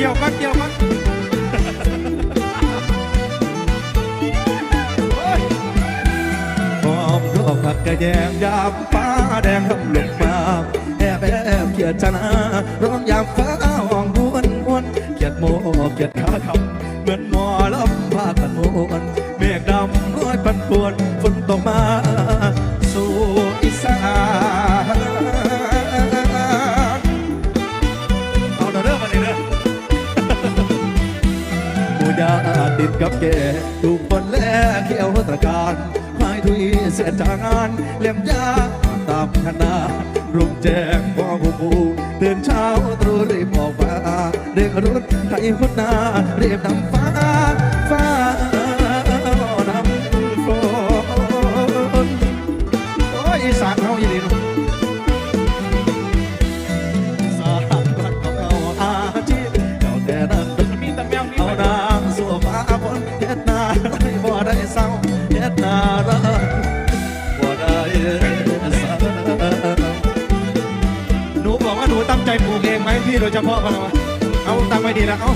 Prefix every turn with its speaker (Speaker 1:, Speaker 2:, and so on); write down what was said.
Speaker 1: กี่ยวกันเกี่ยวกันโอ้ย
Speaker 2: หอมรอบผักกระแยงยามฟ้าแดงลมลงมาแอบแอบเขียดชนะร้องยามฟ้าห้องบวนบวนเขียดโมเขียดขาคำเหมือนหมอลำพากันมนเมฆดำร้อยปันปวนฝนตกมาสู่อีสาน หมูยาติดกับแกถูกคนแลเขียวตะการหายทุยเสียจากงานเลี่ยมยาตามคณะรุ่งแจ้งพ่อผู้ผู้ตื่นเช้าตรู่รีบออกมาเรียกรถไทยพุทนาเรียบนำฟ้า
Speaker 1: ใจปลูกเองไหมพี่โดยเฉพาะกันวะเอาตังไว้ดีแล้วเอา